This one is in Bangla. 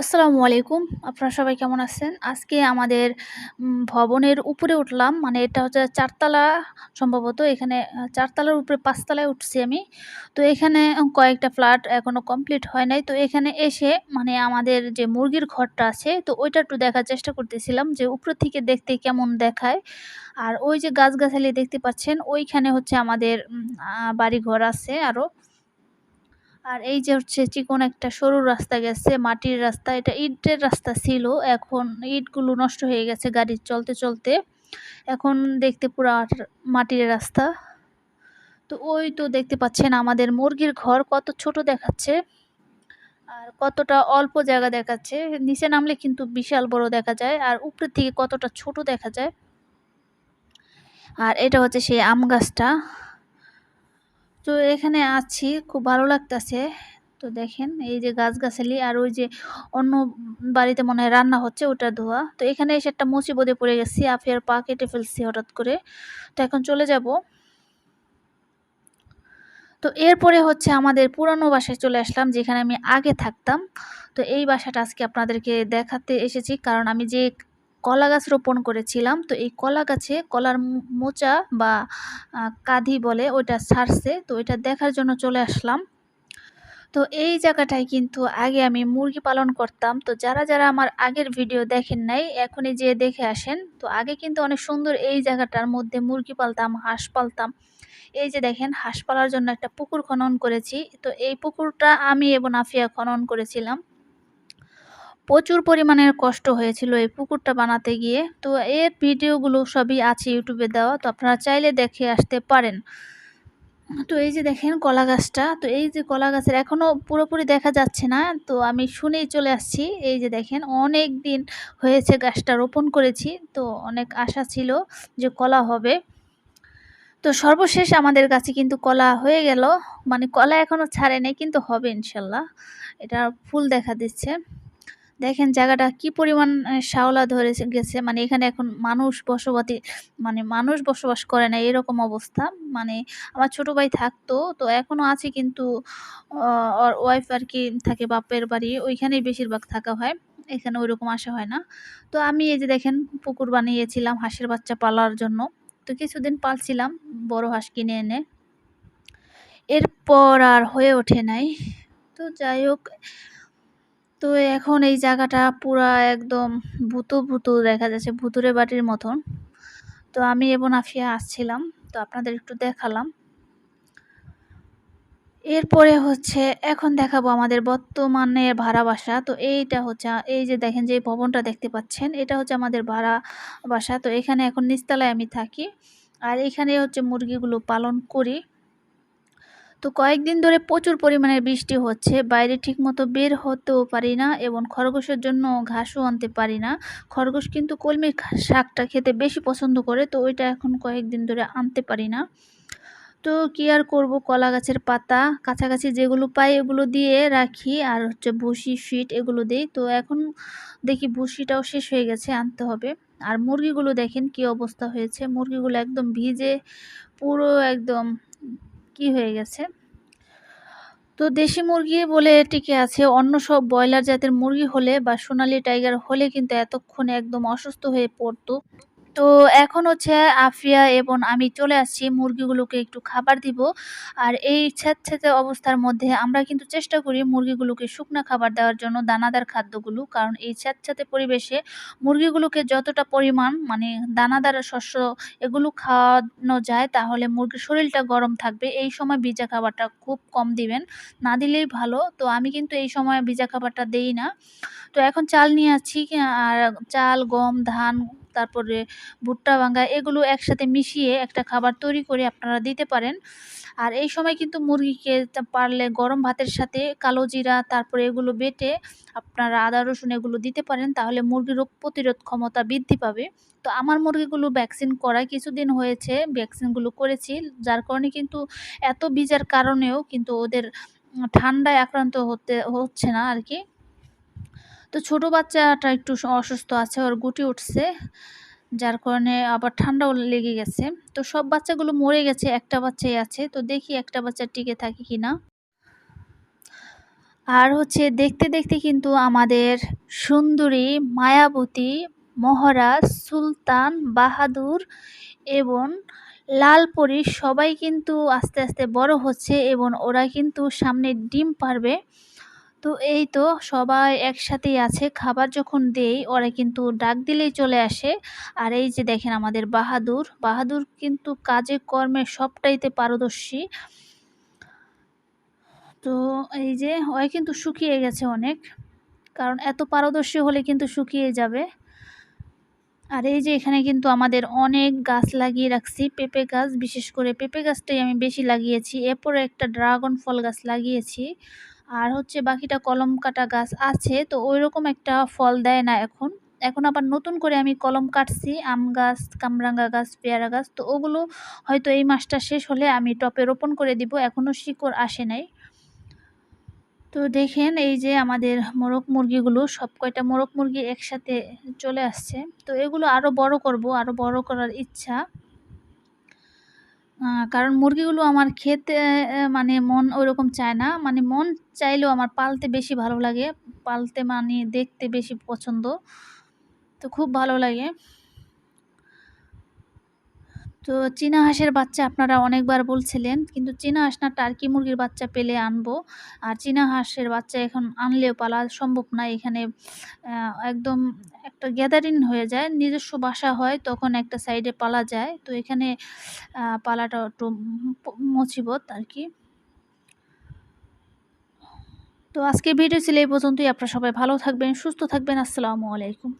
আসসালামু আলাইকুম। আপনারা সবাই কেমন আছেন? আজকে আমাদের ভবনের উপরে উঠলাম। মানে এটা হচ্ছে চারতলা সম্ভবত। এখানে চারতলার উপরে পাঁচতলায় উঠছি আমি। তো এখানে কয়েকটা ফ্ল্যাট এখনও কমপ্লিট হয় নাই। তো এখানে এসে মানে আমাদের যে মুরগির ঘরটা আছে, তো ওইটা একটু দেখার চেষ্টা করতেছিলাম যে উপর থেকে দেখতে কেমন দেখায়। আর ওই যে গাছগাছালি দেখতে পাচ্ছেন, ওইখানে হচ্ছে আমাদের বাড়ি ঘর আছে আরও। আর এই যে হচ্ছে চিকন একটা সরু রাস্তা গেছে, মাটির রাস্তা, এটা ইটের রাস্তা ছিল, এখন ইটগুলো নষ্ট হয়ে গেছে গাড়ি চলতে চলতে। এখন দেখতে পুরো মাটির রাস্তা। তো ওই তো দেখতে পাচ্ছেন আমাদের মুরগির ঘর কত ছোট দেখাচ্ছে আর কতটা অল্প জায়গা দেখাচ্ছে। নিচে নামলে কিন্তু বিশাল বড় দেখা যায় আর উপরের থেকে কতটা ছোট দেখা যায়। আর এটা হচ্ছে সেই আম গাছটা। তো এখানে আছি, খুব ভালো লাগতেছে। তো দেখেন, এই যে গাছগাছালি আর ওই যে অন্য বাড়িতে মনে হয় রান্না হচ্ছে ওটা ধোয়া। তো এখানে এসে একটা মুসিবতে পড়ে গেছি, আফিয়ার পা কেটে ফেলছি হঠাৎ করে। তো এখন চলে যাব। তো এরপরে হচ্ছে আমাদের পুরানো বাসায় চলে আসলাম, যেখানে আমি আগে থাকতাম। তো এই বাসাটা আজকে আপনাদেরকে দেখাতে এসেছি, কারণ আমি যে কলা গাছ রোপণ করেছিলাম। তো এই কলা গাছে কলার মোচা বা কাঁধি বলে ওইটা ছাড়ছে। তো ওইটা দেখার জন্য চলে আসলাম। তো এই জায়গাটায় কিন্তু আগে আমি মুরগি পালন করতাম। তো যারা যারা আমার আগের ভিডিও দেখেন নাই, এখনই যে দেখে আসেন। তো আগে কিন্তু অনেক সুন্দর এই জায়গাটার মধ্যে মুরগি পালতাম, হাঁস পালতাম। এই যে দেখেন, হাঁস পালার জন্য একটা পুকুর খনন করেছি। তো এই পুকুরটা আমি এবং আফিয়া খনন করেছিলাম। প্রচুর পরিমাণের কষ্ট হয়েছিল এই পুকুরটা বানাতে গিয়ে। তো এর ভিডিওগুলো সবই আছে ইউটিউবে দেওয়া, তো আপনারা চাইলে দেখে আসতে পারেন। তো এই যে দেখেন কলা গাছটা, তো এই যে কলা গাছের এখনও পুরোপুরি দেখা যাচ্ছে না, তো আমি শুনেই চলে আসছি। এই যে দেখেন অনেক দিন হয়েছে গাছটা রোপণ করেছি, তো অনেক আশা ছিল যে কলা হবে। তো সর্বশেষ আমাদের কাছে কিন্তু কলা হয়ে গেল। মানে কলা এখনও ছাড়ে নেই, কিন্তু হবে ইনশাল্লাহ। এটা ফুল দেখা দিচ্ছে। দেখেন জায়গাটা কি পরিমাণ শাওলা ধরে গেছে। মানে এখানে এখন মানুষ বসবাতি মানে মানুষ বসবাস করে না, এরকম অবস্থা। মানে আমার ছোট ভাই থাকতো, তো এখনও আছে কিন্তু ওর ওয়াইফ আর কি থাকে, বাপের বাড়ি, ওইখানেই বেশিরভাগ থাকা হয়। এখানে ওই রকম আসা হয় না। তো আমি এই যে দেখেন, পুকুর বানিয়েছিলাম, হাঁসের বাচ্চা পালার জন্য। তো কিছুদিন পালছিলাম, বড় হাঁস কিনে এনে। এরপর আর হয়ে ওঠে নাই। তো যাই হোক তো এখন এই জায়গাটা পুরা একদম ভুতু ভুতু দেখা যাচ্ছে ভুতুরে বাটির মতন। তো আমি এবং আফিয়া আসছিলাম, তো আপনাদের একটু দেখালাম। এরপরে হচ্ছে এখন দেখাবো আমাদের বর্তমানে ভাড়া বাসা। তো এইটা হচ্ছে, এই যে দেখেন যে ভবনটা দেখতে পাচ্ছেন, এটা হচ্ছে আমাদের ভাড়া বাসা। তো এখানে এখন নিচতলায় আমি থাকি, আর এখানে হচ্ছে মুরগিগুলো পালন করি। তো কয়েকদিন ধরে প্রচুর পরিমাণে বৃষ্টি হচ্ছে, বাইরে ঠিকমতো বের হতেও পারি না এবং খরগোশের জন্য ঘাসও আনতে পারি না। খরগোশ কিন্তু কলমির শাকটা খেতে বেশি পছন্দ করে, তো ওইটা এখন কয়েকদিন ধরে আনতে পারি না। তো কি আর করব? কলা গাছের পাতা, কাছাকাছি যেগুলো পাই এগুলো দিয়ে রাখি আর হচ্ছে ভুসি ফিট এগুলো দিই। তো এখন দেখি ভুসিটাও শেষ হয়ে গেছে, আনতে হবে। আর মুরগিগুলো দেখেন কি অবস্থা হয়েছে। মুরগিগুলো একদম ভিজে, পুরো একদম কি হয়ে গেছে? তো দেশি মুরগি বলে টিকে আছে, অন্য সব ব্রয়লার জাতের মুরগি হলে বা সোনালি টাইগার হলে কিন্তু এতক্ষণে একদম অসুস্থ হয়ে পড়তো। তো এখন হচ্ছে আফিয়া এবং আমি চলে আসছি, মুরগিগুলোকে একটু খাবার দিব। আর এই স্যাঁতস্যাঁতে অবস্থার মধ্যে আমরা কিন্তু চেষ্টা করি মুরগিগুলোকে শুকনা খাবার দেওয়ার জন্য, দানাদার খাদ্যগুলো। কারণ এই স্যাঁতস্যাঁতে পরিবেশে মুরগিগুলোকে যতটা পরিমাণ মানে দানাদার শস্য এগুলো খাওয়ানো যায়, তাহলে মুরগির শরীরটা গরম থাকবে। এই সময় ভিজা খাবারটা খুব কম দিবেন, না দিলেই ভালো। তো আমি কিন্তু এই সময় ভিজা খাবারটা দেই না। তো এখন চাল নিয়ে আছি আর চাল, গম, ধান তারপরে ভুট্টা, ভাঙ্গা এগুলো একসাথে মিশিয়ে একটা খাবার তৈরি করে আপনারা দিতে পারেন। আর এই সময় কিন্তু মুরগিকে পারলে গরম ভাতের সাথে কালো জিরা, তারপরে এগুলো বেটে আপনারা আদা, রসুন এগুলো দিতে পারেন, তাহলে মুরগির রোগ প্রতিরোধ ক্ষমতা বৃদ্ধি পাবে। তো আমার মুরগিগুলো ভ্যাকসিন করা কিছুদিন হয়েছে, ভ্যাকসিনগুলো করেছি, যার কারণে কিন্তু এত বীজার কারণেও কিন্তু ওদের ঠান্ডায় আক্রান্ত হতে হচ্ছে না আর কি। তো ছোট বাচ্চাটা একটু অসুস্থ আছে, ওর গুটি উঠছে, যার কারণে আবার ঠান্ডাও লেগে গেছে। তো সব বাচ্চাগুলো মরে গেছে, একটা বাচ্চাই আছে, তো দেখি একটা বাচ্চা টিকে থাকে কিনা। আর হচ্ছে দেখতে দেখতে কিন্তু আমাদের সুন্দরী, মায়াবতী, মহারাজ, সুলতান, বাহাদুর এবং লালপরি সবাই কিন্তু আস্তে আস্তে বড় হচ্ছে এবং ওরা কিন্তু সামনে ডিম পারবে। তো এই তো সবাই একসাথেই আছে। খাবার যখন দেই, ওরা কিন্তু ডাক দিলেই চলে আসে। আর এই যে দেখেন আমাদের বাহাদুর। বাহাদুর কিন্তু কাজে, কর্মে সবটাইতে পারদর্শী। তো এই যে ওই কিন্তু শুকিয়ে গেছে অনেক। কারণ এত পারদর্শী হলে কিন্তু শুকিয়ে যাবে। আর এই যে এখানে কিন্তু আমাদের অনেক গাছ লাগিয়ে রাখছি, পেঁপে গাছ। বিশেষ করে পেঁপে গাছটাই আমি বেশি লাগিয়েছি। এরপরে একটা ড্রাগন ফল গাছ লাগিয়েছি। আর হচ্ছে বাকিটা কলম কাটা গাছ আছে, তো ওই রকম একটা ফল দেয় না এখন। এখন আবার নতুন করে আমি কলম কাটছি, আম গাছ, কামরাঙ্গা গাছ, পেয়ারা গাছ, তো ওগুলো হয়তো এই মাসটা শেষ হলে আমি টপে রোপণ করে দিব, এখনও শিকড় আসে নাই। তো দেখেন এই যে আমাদের মোরগ মুরগিগুলো, সব কয়টা মোরগ মুরগি একসাথে চলে আসছে। তো এগুলো আরও বড় করব আরও বড় করার ইচ্ছা। কারণ মুরগিগুলো আমার খেতে মানে মন ওইরকম চায় না। মানে মন চাইলেও আমার পালতে বেশি ভালো লাগে। পালতে মানে দেখতে বেশি পছন্দ। তো খুব ভালো লাগে। তো চীনা হাঁসের বাচ্চা আপনারা অনেকবার বলছিলেন, কিন্তু চীনা হাঁস না টার্কি মুরগির বাচ্চা পেলে আনব। আর চীনা হাঁসের বাচ্চা এখন আনলেও পালা সম্ভব না, এখানে একদম একটা গ্যাদারিং হয়ে যায়, নিজস্ব বাসা হয়, তখন একটা সাইডে পালা যায়। তো এখানে পালাটা একটু মুসিবত আর কি। তো আজকে ভিডিও ছিল এই পর্যন্তই, আপনারা সবাই ভালো থাকবেন, সুস্থ থাকবেন, আসসালামু আলাইকুম।